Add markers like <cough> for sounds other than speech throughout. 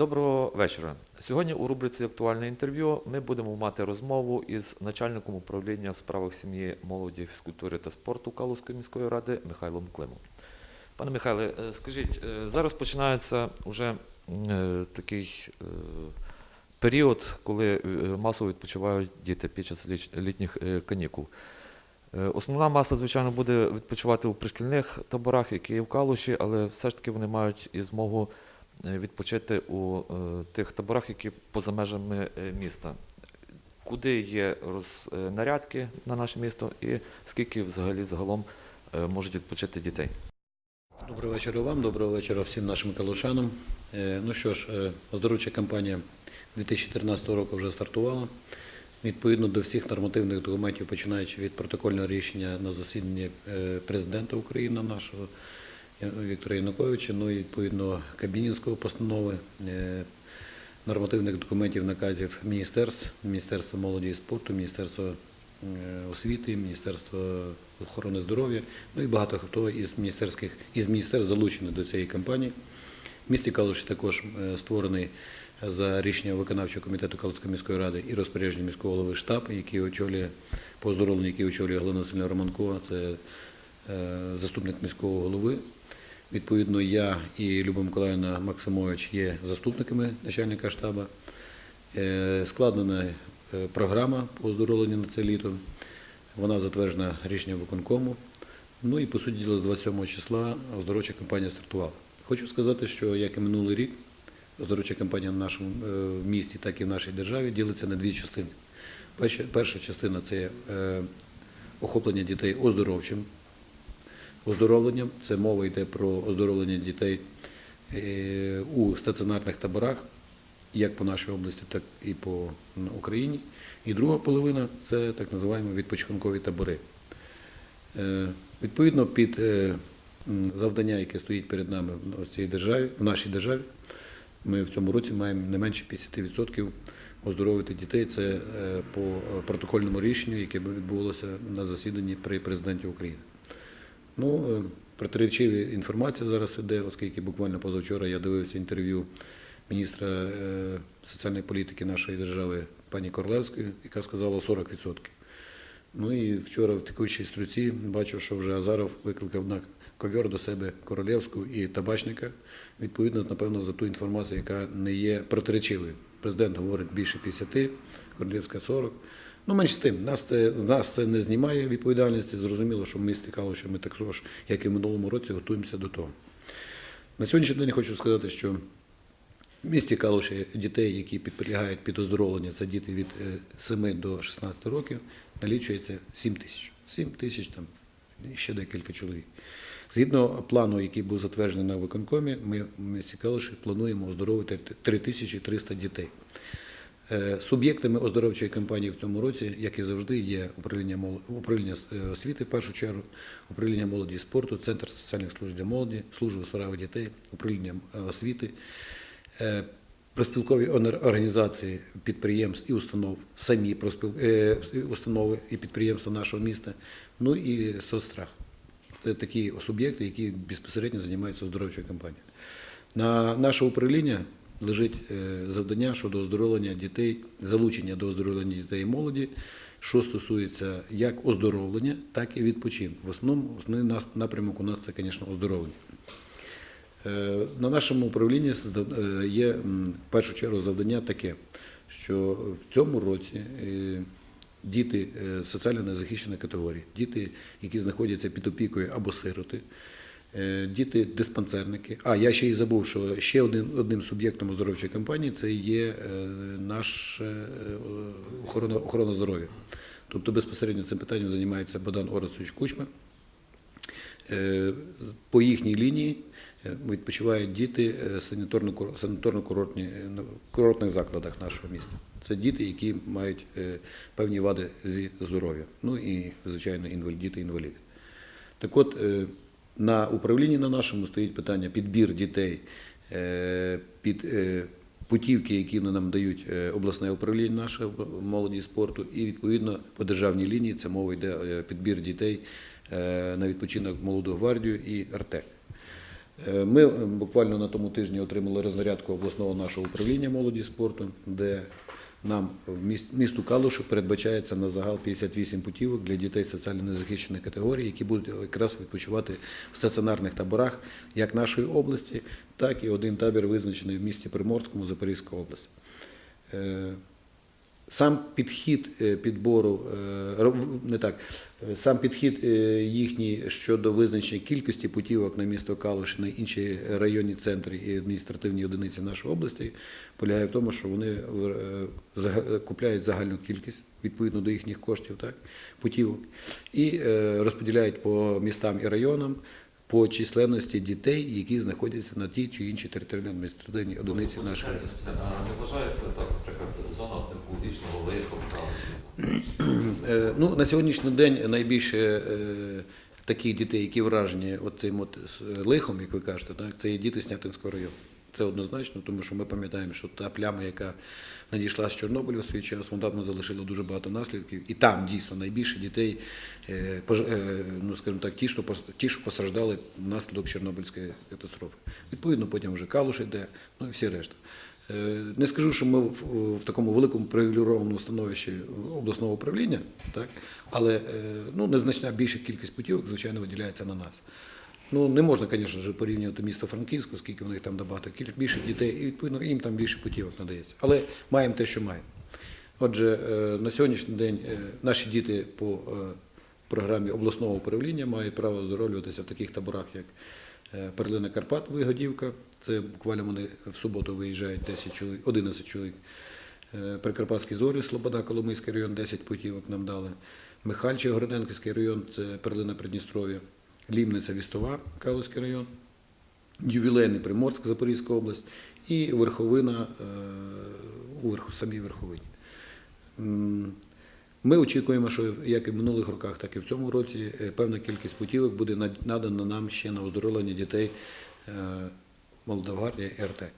Доброго вечора. Сьогодні у рубриці Актуальне інтерв'ю ми будемо мати розмову із начальником управління в справах сім'ї, молоді, фізкультури та спорту Калузької міської ради Михайлом Климом. Пане Михайле, е, скажіть, е, зараз починається вже е, такий період, коли масово відпочивають діти під час літніх канікул. Основна маса, звичайно, буде відпочивати у пришкільних таборах, які є в Калуші, але все ж таки вони мають і змогу відпочити у е, тих таборах, які поза межами е, міста. Куди є рознарядки на наше місто і скільки взагалі загалом е, можуть відпочити дітей? Доброго вечора вам, доброго вечора всім нашим калушанам. Е, Ну що ж, е, оздоровча кампанія 2014 року вже стартувала. Відповідно до всіх нормативних документів, починаючи від протокольного рішення на засіданні е, президента України нашого е, Віктора Януковича, ну і відповідно Кабінінської постанови, е, нормативних документів, наказів міністерств, Міністерства молоді і спорту, Міністерства е, освіти, Міністерства охорони здоров'я, ну і багато хто із міністерських із міністерств залучений до цієї кампанії. В місті Калуші також е, створений за рішенням виконавчого комітету Калуської міської ради і розпорядження міського голови штаб, який очолює по оздоровленню, який очолює Галина Васильівна Романкова, це заступник міського голови. Відповідно, я і Люба Миколаївна Максимович є заступниками начальника штабу. Е, Складена е, програма по оздоровленню на це літо. Вона затверджена рішенням виконкому. Ну і по суті з 27 числа оздоровча кампанія стартувала. Хочу сказати, що як і минулий рік, оздоровча кампанія в нашому е, місті, так і в нашій державі ділиться на дві частини. Перша, частина це охоплення дітей оздоровчим оздоровленням. Це мова йде про оздоровлення дітей е, у стаціонарних таборах, як по нашій області, так і по Україні. І друга половина це так називаємо відпочинкові табори. Е, Відповідно, під е, завдання, яке стоїть перед нами в цій державі, в нашій державі, ми в цьому році маємо не менше 50% оздоровити дітей. Це по протокольному рішенню, яке відбулося на засіданні при президенті України. Ну, е, протиречива інформація зараз іде, оскільки буквально позавчора я дивився інтерв'ю міністра е, соціальної політики нашої держави пані Корлевської, яка сказала 40%. Ну і вчора в текучій струці бачу, що вже Азаров викликав на ковер до себе Королевську і табачника. Відповідно, напевно, за ту інформацію, яка не є протиречивою. Президент говорить більше 50, Королевська 40. Ну, менш з тим, нас це, нас це не знімає відповідальності. Зрозуміло, що ми стикали, що ми також, як і в минулому році, готуємося до того. На сьогоднішній день хочу сказати, що в місті Калуші дітей, які підлягають під оздоровлення, це діти від е, 7 до 16 років, налічується 7 тисяч. 7 тисяч там ще декілька чоловік. Згідно плану, який був затверджений на виконкомі, ми в місті Калуші плануємо оздоровити 3300 дітей. Е, Суб'єктами оздоровчої кампанії в цьому році, як і завжди, є управління управління е, освіти в першу чергу, управління молоді і спорту, центр соціальних служб для молоді, служба у справах дітей, управління е, освіти, проспілкові організації підприємств і установ, самі установи і підприємства нашого міста, ну і соцстрах. Це такі суб'єкти, які безпосередньо займаються оздоровчою кампанією. На наше управління лежить е, завдання щодо оздоровлення дітей, залучення до оздоровлення дітей і молоді, що стосується як оздоровлення, так і відпочинку. В основному основний напрямок у нас це, звісно, оздоровлення. Е, На нашому управлінні е, є в першу чергу завдання таке, що в цьому році діти соціально незахищеної категорії, діти, які знаходяться під опікою або сироти, е, діти диспансерники. А я ще й забув, що ще один, одним суб'єктом оздоровчої кампанії це є е, наш е, охорона, охорона здоров'я. Тобто безпосередньо цим питанням займається Богдан Оресович Кучма. По їхній лінії відпочивають діти санаторно- санаторно-курортні на- курортних закладах нашого міста. Це діти, які мають певні вади зі здоров'я. Ну і, звичайно, інвалід, діти-інваліди. Так от, на управлінні на нашому стоїть питання підбір дітей е, під е, путівки, які нам дають е, обласне управління наше молоді спорту, і відповідно по державній лінії це мова йде підбір дітей на відпочинок молоду гвардію і Артек. Ми буквально на тому тижні отримали рознарядку обласного нашого управління молоді спорту, де нам в міс- місту Калушу передбачається на загал 58 путівок для дітей соціально незахищених категорій, які будуть якраз відпочивати в стаціонарних таборах як нашої області, так і один табір визначений в місті Приморському Запорізької область. Сам підхід е, підбору, е, не так, е, сам підхід їхній щодо визначення кількості путівок на місто Калуш на інші районні центри і адміністративні одиниці нашої області полягає в тому, що вони купляють загальну кількість відповідно до їхніх коштів, так, путівок, і розподіляють по містам і районам по численності дітей, які знаходяться на тій чи іншій територіальній адміністративній одиниці нашої області. Не вважається так, наприклад, зона екологічного лиху в Е, Ну, на сьогоднішній день найбільше е, таких дітей, які вражені от цим от лихом, як ви кажете, так, це є діти Снятинського району. Це однозначно, тому що ми пам'ятаємо, що та пляма, яка надійшла з Чорнобиля в свій час, вона там залишила дуже багато наслідків. І там дійсно найбільше дітей, е, е, ну скажімо так, ті, що ті, що постраждали внаслідок Чорнобильської катастрофи. Відповідно, потім вже Калуш йде, ну і всі решта. Е, Не скажу, що ми в, такому великому привілейованому становищі обласного управління, так? але ну, незначна більша кількість путівок, звичайно, виділяється на нас. Ну, не можна, звісно порівнювати місто Франківську, оскільки у них там набагато більше дітей, і відповідно їм там більше путівок надається. Але маємо те, що маємо. Отже, е, на сьогоднішній день е, наші діти по е, програмі обласного управління мають право оздоровлюватися в таких таборах, як Перлина Карпат, Вигодівка. Це буквально вони в суботу виїжджають 10 чоловік, 11 чоловік. Прикарпатські зорі, Слобода, Коломийський район, 10 путівок нам дали. Михальче, Городенківський район, це Перлина Придністров'я. Лімниця, Вістова, Калузький район. Ювілейний Приморськ, Запорізька область і Верховина е, у самій Верховині. Ми очікуємо, що як і в минулих роках, так і в цьому році е, певна кількість путівок буде надана нам ще на оздоровлення дітей е, і Артек.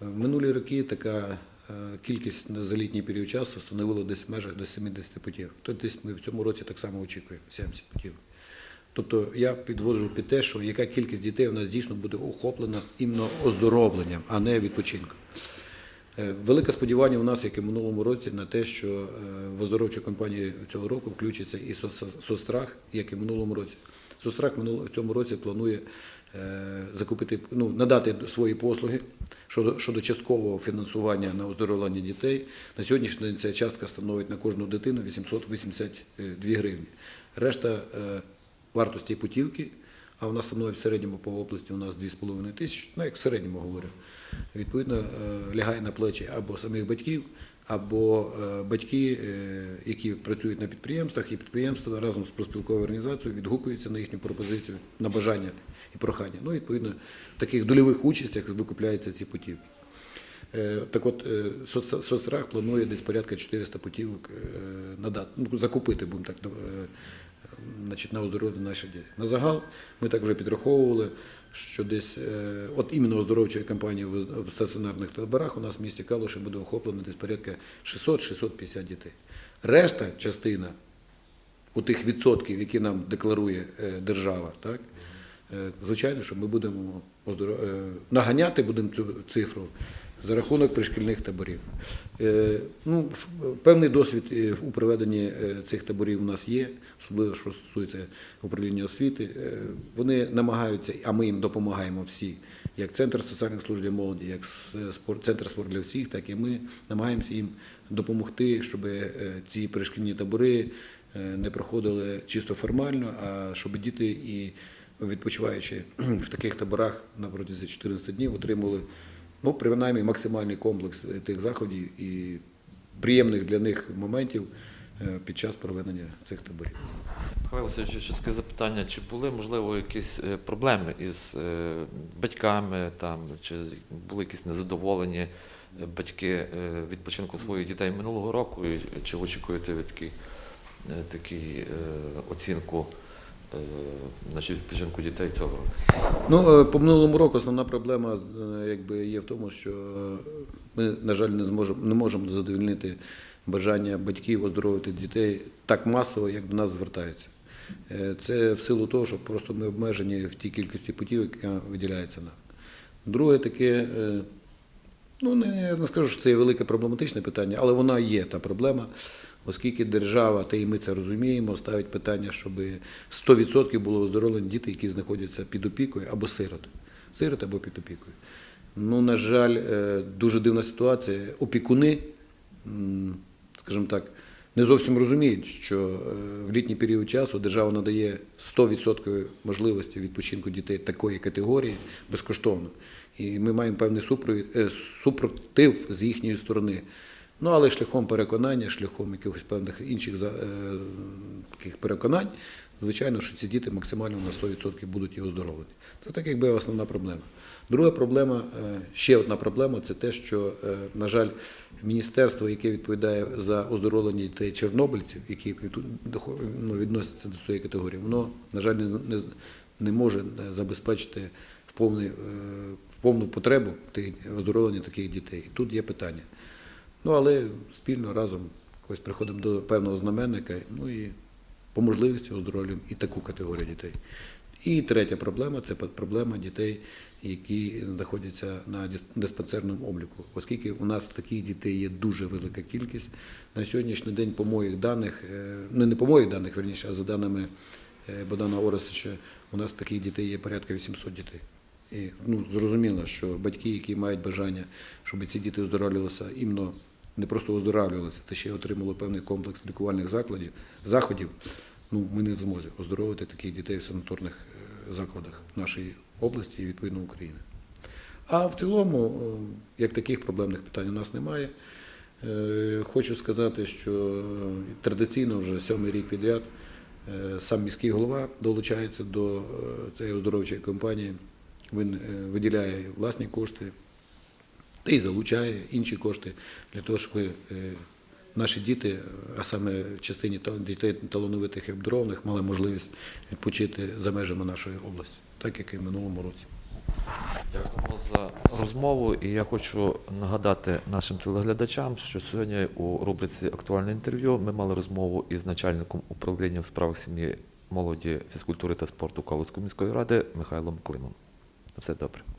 В минулі роки така кількість на за літній період часу становила десь в межах до 70 путівок. Тобто десь ми в цьому році так само очікуємо 70 путівок. Тобто я підводжу під те, що яка кількість дітей у нас дійсно буде охоплена іменно оздоровленням, а не відпочинком. Е, Велике сподівання у нас, як і в минулому році, на те, що е, в оздоровчу кампанію цього року включиться і соцстрах, як і в минулому році. Соцстрах минуло- в цьому році планує е, закупити, ну, надати свої послуги щодо, щодо часткового фінансування на оздоровлення дітей. На сьогоднішній день ця частка становить на кожну дитину 882 гривні. Решта вартості путівки, а вона становить в середньому по області у нас 2,5 тисячі, ну як в середньому говорю, відповідно е, лягає на плечі або самих батьків, або е, батьки, е, які працюють на підприємствах, і підприємства разом з проспілковою організацією відгукуються на їхню пропозицію, на бажання і прохання. Ну, відповідно, в таких дольових участях викупляються ці путівки. Так от, соцстрах планує десь порядка 400 путівок надати, ну, закупити, будемо так, значить, на оздоровлення наших дітей. На загал ми так вже підраховували, що десь е, от іменно оздоровчої кампанії в стаціонарних таборах у нас в місті Калуші буде охоплено десь порядка 600-650 дітей. Решта частина у тих відсотків, які нам декларує е, держава, так? Е, Звичайно, що ми будемо е, наганяти будемо цю цифру за рахунок пришкільних таборів. Е, Ну, певний досвід у проведенні цих таборів у нас є, особливо що стосується управління освіти. Вони намагаються, а ми їм допомагаємо всі, як Центр соціальних служб для молоді, як Центр спорт для всіх, так і ми намагаємося їм допомогти, щоб ці пришкільні табори не проходили чисто формально, а щоб діти і відпочиваючи <clears throat> в таких таборах на протязі 14 днів, отримували ну, принаймні максимальний комплекс е, тих заходів і приємних для них моментів е, під час проведення цих таборів. Михайло Васильович, ще таке запитання, чи були, можливо, якісь е, проблеми із батьками, там, чи були якісь незадоволені батьки відпочинку своїх дітей минулого року, і чи очікуєте ви такі, такі оцінку значить, відпочинку дітей цього року? Ну, е, по минулому року основна проблема е, якби, є в тому, що е, ми, на жаль, не, зможемо, не можемо задовольнити бажання батьків оздоровити дітей так масово, як до нас звертаються. Е, Це в силу того, що просто ми обмежені в тій кількості путів, яка виділяється нам. Друге таке, е, ну не, не скажу, що це є велике проблематичне питання, але вона є та проблема, оскільки держава, та і ми це розуміємо, ставить питання, щоб 100% було оздоровлені діти, які знаходяться під опікою або сироти. Сироти або під опікою. Ну, на жаль, е, дуже дивна ситуація. Опікуни, скажімо так, не зовсім розуміють, що е, в літній період часу держава надає 100% можливості відпочинку дітей такої категорії безкоштовно. І ми маємо певний е, супротив з їхньої сторони. Ну, але шляхом переконання, шляхом якихось певних інших е, таких переконань, звичайно, що ці діти максимально на 100% будуть і оздоровлені. Це так якби основна проблема. Друга проблема, е, ще одна проблема, це те, що, е, на жаль, міністерство, яке відповідає за оздоровлення дітей чорнобильців, які ну, відносяться до цієї категорії, воно, на жаль, не, не, може забезпечити в, повний, е, в повну потребу оздоровлення таких дітей. І тут є питання. Ну, але спільно разом якось приходимо до певного знаменника, ну і по можливості оздоровлюємо і таку категорію дітей. І третя проблема це проблема дітей, які знаходяться на дис- диспансерному обліку, оскільки у нас таких дітей є дуже велика кількість. На сьогоднішній день, по моїх даних, е, ну не по моїх даних, верніше, а за даними е, Богдана Орестича, у нас таких дітей є порядка 800 дітей. І ну, зрозуміло, що батьки, які мають бажання, щоб ці діти оздоровлювалися, іменно не просто оздоровлювалися, та ще й отримали певний комплекс лікувальних закладів, заходів, ну, ми не в змозі оздоровити таких дітей в санаторних е, закладах нашої області і відповідно України. А в цілому, е, як таких проблемних питань у нас немає. Е, Хочу сказати, що традиційно вже сьомий рік підряд сам міський голова долучається до цієї оздоровчої кампанії. Він виділяє власні кошти та й залучає інші кошти для того, щоб е, наші діти, а саме частині дітей талановитих і обдарованих, мали можливість відпочити за межами нашої області, так як і в минулому році. Дякуємо за розмову. І я хочу нагадати нашим телеглядачам, що сьогодні у рубриці Актуальне інтерв'ю ми мали розмову із начальником управління в справах сім'ї, молоді, фізкультури та спорту Калуцької міської ради Михайлом Климом. На все добре.